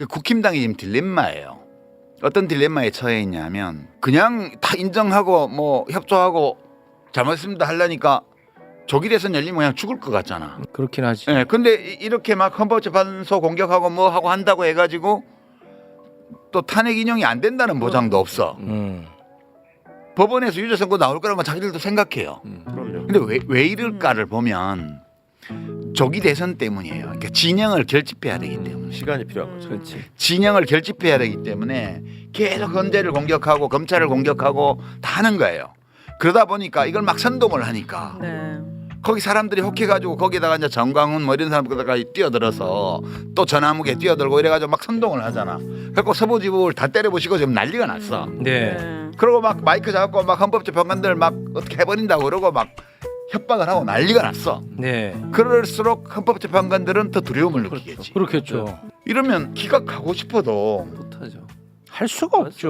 그 국힘당이 지금 딜레마예요. 어떤 딜레마에 처해 있냐면 그냥 다 인정하고 뭐 협조하고 잘못했습니다 하려니까 조기 대선 열리면 그냥 죽을 것 같잖아. 그렇긴 하지. 예, 근데 이- 이렇게 막 헌법재판소 공격하고 뭐 하고 한다고 해가지고 또 탄핵 인용이 안 된다는 보장도 없어. 음. 법원에서 유죄 선고 나올 거라고 자기들도 생각해요. 그럼요. 근데 왜, 왜 이럴까를 보면 조기 대선 때문이에요. 그러니까 진영을 결집해야 되기 때문에. 시간이 필요한 거죠. 그렇지. 진영을 결집해야 되기 때문에 계속 헌재를 공격하고 검찰을 공격하고 다 하는 거예요. 그러다 보니까 이걸 막 선동을 하니까 네. 거기 사람들이 혹해가지고 거기다가 이제 정광훈 뭐 이런 사람들까지 뛰어들어서 또 전화무게 뛰어들고 이래가지고 막 선동을 하잖아. 그래고 서부지부를 다 때려부시고 지금 난리가 났어. 네. 네. 그러고 막 마이크 잡고 막 헌법재판관들 막 어떻게 해버린다고 그러고 막 협박을 하고 난리가 났어. 네. 그럴수록 헌법재판관들은 더 두려움을 느끼겠지. 그렇겠죠. 이러면 기각하고 싶어도 못하죠. 할 수가 없죠.